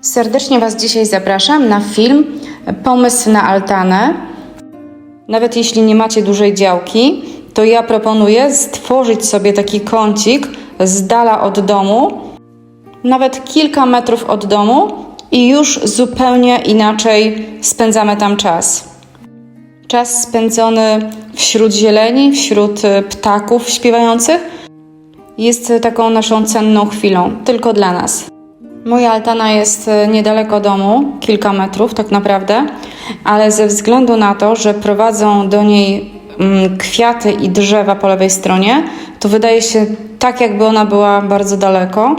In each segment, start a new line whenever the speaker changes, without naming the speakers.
Serdecznie Was dzisiaj zapraszam na film Pomysł na altanę. Nawet jeśli nie macie dużej działki, to ja proponuję stworzyć sobie taki kącik z dala od domu, nawet kilka metrów od domu i już zupełnie inaczej spędzamy tam czas. Czas spędzony wśród zieleni, wśród ptaków śpiewających jest taką naszą cenną chwilą, tylko dla nas. Moja altana jest e, niedaleko domu, kilka metrów tak naprawdę, ale ze względu na to, że prowadzą do niej mm, kwiaty i drzewa po lewej stronie, to wydaje się tak, jakby ona była bardzo daleko,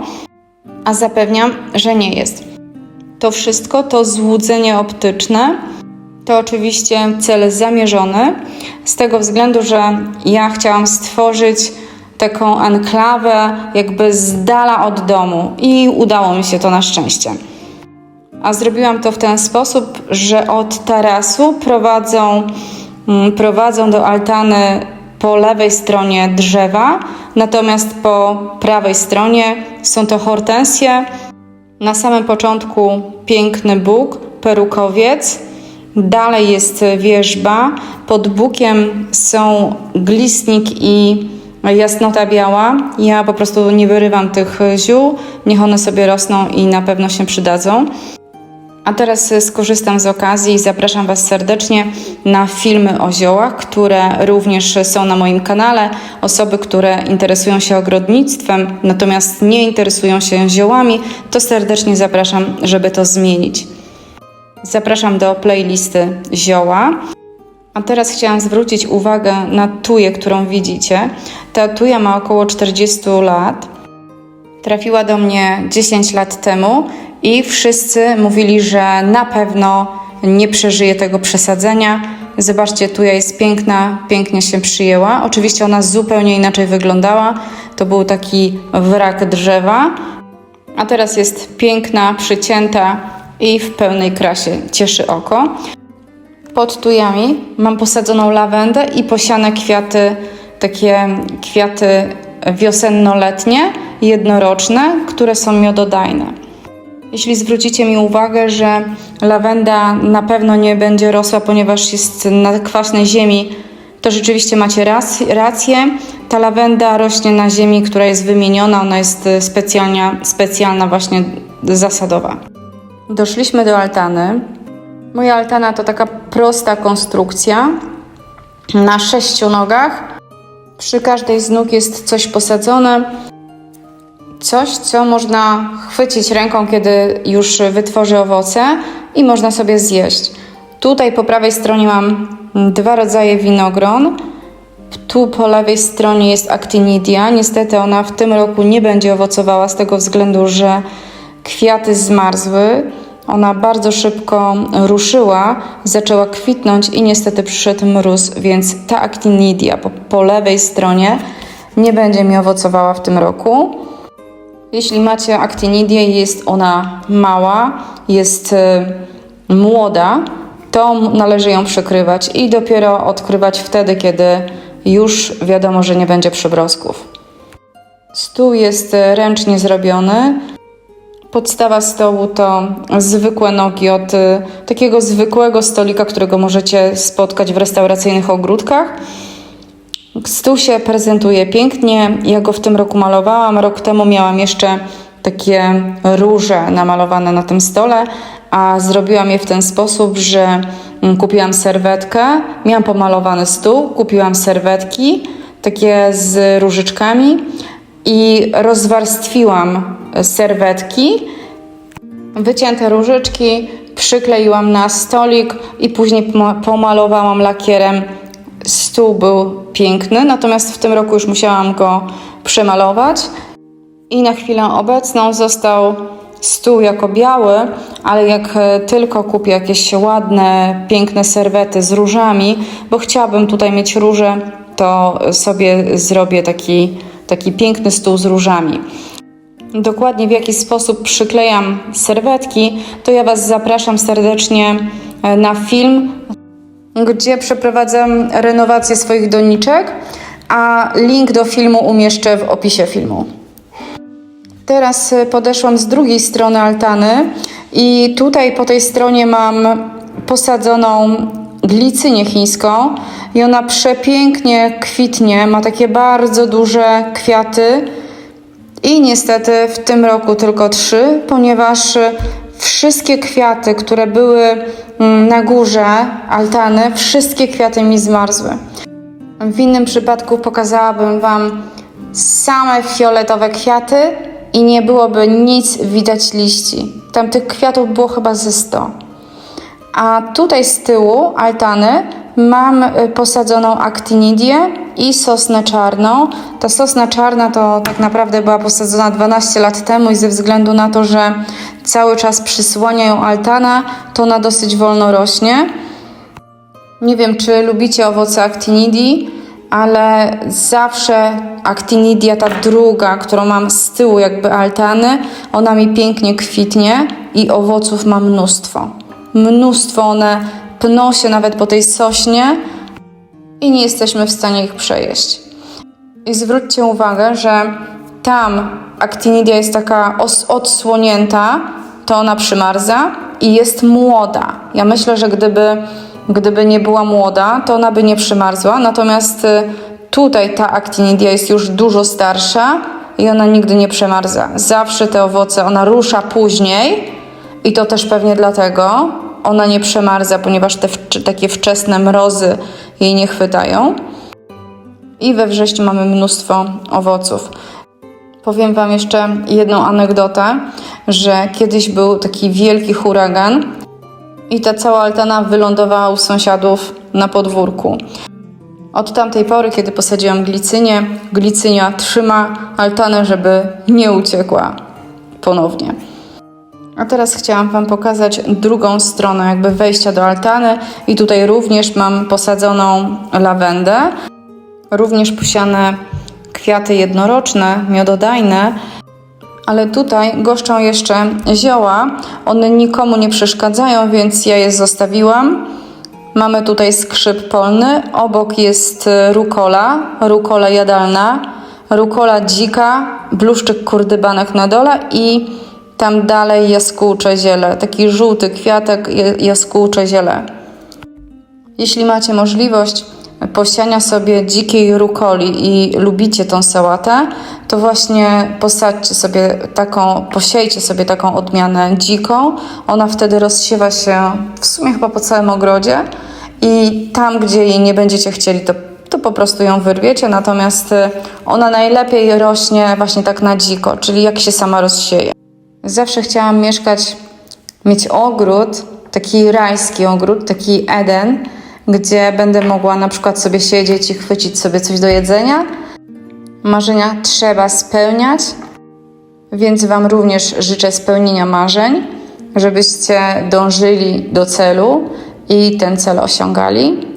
a zapewniam, że nie jest. To wszystko to złudzenie optyczne. To oczywiście cel zamierzony, z tego względu, że ja chciałam stworzyć taką enklawę, jakby z dala od domu, i udało mi się to na szczęście. A zrobiłam to w ten sposób, że od tarasu prowadzą, mm, prowadzą do altany po lewej stronie drzewa, natomiast po prawej stronie są to hortensje. Na samym początku piękny Bóg, perukowiec, dalej jest wierzba, pod bukiem są glistnik i jasnota biała. Ja po prostu nie wyrywam tych ziół, niech one sobie rosną i na pewno się przydadzą. A teraz skorzystam z okazji i zapraszam Was serdecznie na filmy o ziołach, które również są na moim kanale. Osoby, które interesują się ogrodnictwem, natomiast nie interesują się ziołami, to serdecznie zapraszam, żeby to zmienić. Zapraszam do playlisty zioła. A teraz chciałam zwrócić uwagę na tuję, którą widzicie. Ta tuja ma około 40 lat. Trafiła do mnie 10 lat temu i wszyscy mówili, że na pewno nie przeżyje tego przesadzenia. Zobaczcie, tuja jest piękna, pięknie się przyjęła. Oczywiście ona zupełnie inaczej wyglądała. To był taki wrak drzewa, a teraz jest piękna, przycięta i w pełnej krasie cieszy oko. Pod tujami mam posadzoną lawendę i posiane kwiaty, takie kwiaty wiosenno-letnie, jednoroczne, które są miododajne. Jeśli zwrócicie mi uwagę, że lawenda na pewno nie będzie rosła, ponieważ jest na kwaśnej ziemi, to rzeczywiście macie rac- rację. Ta lawenda rośnie na ziemi, która jest wymieniona, ona jest specjalnia, specjalna właśnie zasadowa. Doszliśmy do altany. Moja altana to taka prosta konstrukcja na sześciu nogach. Przy każdej z nóg jest coś posadzone. Coś, co można chwycić ręką, kiedy już wytworzy owoce i można sobie zjeść. Tutaj po prawej stronie mam dwa rodzaje winogron. Tu po lewej stronie jest actinidia. Niestety ona w tym roku nie będzie owocowała z tego względu, że kwiaty zmarzły. Ona bardzo szybko ruszyła, zaczęła kwitnąć i niestety przyszedł mróz, więc ta actinidia po, po lewej stronie nie będzie mi owocowała w tym roku. Jeśli macie actinidię i jest ona mała, jest y, młoda, to należy ją przykrywać i dopiero odkrywać wtedy, kiedy już wiadomo, że nie będzie przybrosków. Stół jest y, ręcznie zrobiony. Podstawa stołu to zwykłe nogi od y, takiego zwykłego stolika, którego możecie spotkać w restauracyjnych ogródkach. Stół się prezentuje pięknie. Ja go w tym roku malowałam. Rok temu miałam jeszcze takie róże namalowane na tym stole, a zrobiłam je w ten sposób, że mm, kupiłam serwetkę, miałam pomalowany stół, kupiłam serwetki takie z różyczkami i rozwarstwiłam serwetki wycięte różyczki, przykleiłam na stolik i później poma- pomalowałam lakierem. Stół był piękny, natomiast w tym roku już musiałam go przemalować. I na chwilę obecną został stół jako biały, ale jak e, tylko kupię jakieś ładne, piękne serwety z różami, bo chciałabym tutaj mieć róże, to sobie zrobię taki, taki piękny stół z różami dokładnie w jaki sposób przyklejam serwetki, to ja Was zapraszam serdecznie e, na film, gdzie przeprowadzam renowację swoich doniczek, a link do filmu umieszczę w opisie filmu. Teraz e, podeszłam z drugiej strony altany I tutaj po tej stronie mam posadzoną glicynię chińską i ona przepięknie kwitnie, ma takie bardzo duże kwiaty. I niestety w tym roku tylko trzy, ponieważ wszystkie kwiaty, które były mm, na górze altany, wszystkie kwiaty mi zmarzły. W innym przypadku pokazałabym Wam same fioletowe kwiaty i nie byłoby nic widać liści. Tam tych kwiatów było chyba ze 100. A tutaj z tyłu altany mam y, posadzoną actinidię i sosnę czarną. Ta sosna czarna to tak naprawdę była posadzona 12 lat temu i ze względu na to, że cały czas przysłania ją altana, to ona dosyć wolno rośnie. Nie wiem, czy lubicie owoce actinidii, ale zawsze actinidia, ta druga, którą mam z tyłu jakby altany, ona mi pięknie kwitnie i owoców ma mnóstwo. Mnóstwo, one pną się nawet po tej sośnie i nie jesteśmy w stanie ich przejeść. I zwróćcie uwagę, że tam actinidia jest taka odsłonięta, to ona przymarza i jest młoda. Ja myślę, że gdyby, gdyby nie była młoda, to ona by nie przymarzła. Natomiast y, tutaj ta actinidia jest już dużo starsza i ona nigdy nie przemarza. Zawsze te owoce, ona rusza później i to też pewnie dlatego ona nie przemarza, ponieważ te takie wczesne mrozy jej nie chwytają. I we wrześniu mamy mnóstwo owoców. Powiem Wam jeszcze jedną anegdotę, że kiedyś był taki wielki huragan i ta cała altana wylądowała u sąsiadów na podwórku. Od tamtej pory, kiedy posadziłam glicynię, glicynia trzyma altanę, żeby nie uciekła ponownie. A teraz chciałam Wam pokazać drugą stronę, jakby wejścia do altany i tutaj również mam posadzoną lawendę, również posiane kwiaty jednoroczne, miododajne, ale tutaj goszczą jeszcze zioła. One nikomu nie przeszkadzają, więc ja je zostawiłam. Mamy tutaj skrzyp polny, obok jest rukola, rukola jadalna, rukola dzika, bluszczyk kurdybanek na dole i tam dalej jaskółcze ziele, taki żółty kwiatek, ja- jaskółcze ziele. Jeśli macie możliwość posiania sobie dzikiej rukoli i lubicie tą sałatę, to właśnie posadźcie sobie taką, posiejcie sobie taką odmianę dziką. Ona wtedy rozsiewa się w sumie chyba po całym ogrodzie i tam, gdzie jej nie będziecie chcieli, to, to po prostu ją wyrwiecie. Natomiast ona najlepiej rośnie właśnie tak na dziko, czyli jak się sama rozsieje. Zawsze chciałam mieszkać, mieć ogród, taki rajski ogród, taki Eden, gdzie będę mogła na przykład sobie siedzieć i chwycić sobie coś do jedzenia. Marzenia trzeba spełniać, więc Wam również życzę spełnienia marzeń, żebyście dążyli do celu i ten cel osiągali.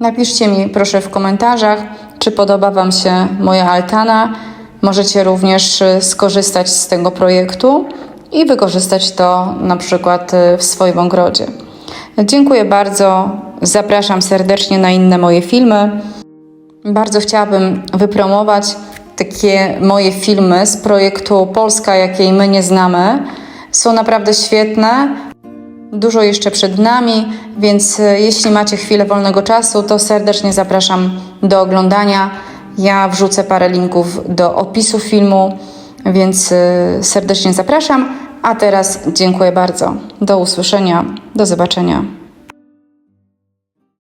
Napiszcie mi proszę w komentarzach, czy podoba Wam się moja altana. Możecie również y, skorzystać z tego projektu i wykorzystać to na przykład y, w swoim ogrodzie. Dziękuję bardzo. Zapraszam serdecznie na inne moje filmy. Bardzo chciałabym wypromować takie moje filmy z projektu Polska, jakiej my nie znamy. Są naprawdę świetne. Dużo jeszcze przed nami, więc e, jeśli macie chwilę wolnego czasu, to serdecznie zapraszam do oglądania. Ja wrzucę parę linków do opisu filmu, więc e, serdecznie zapraszam. A teraz dziękuję bardzo. Do usłyszenia, do zobaczenia.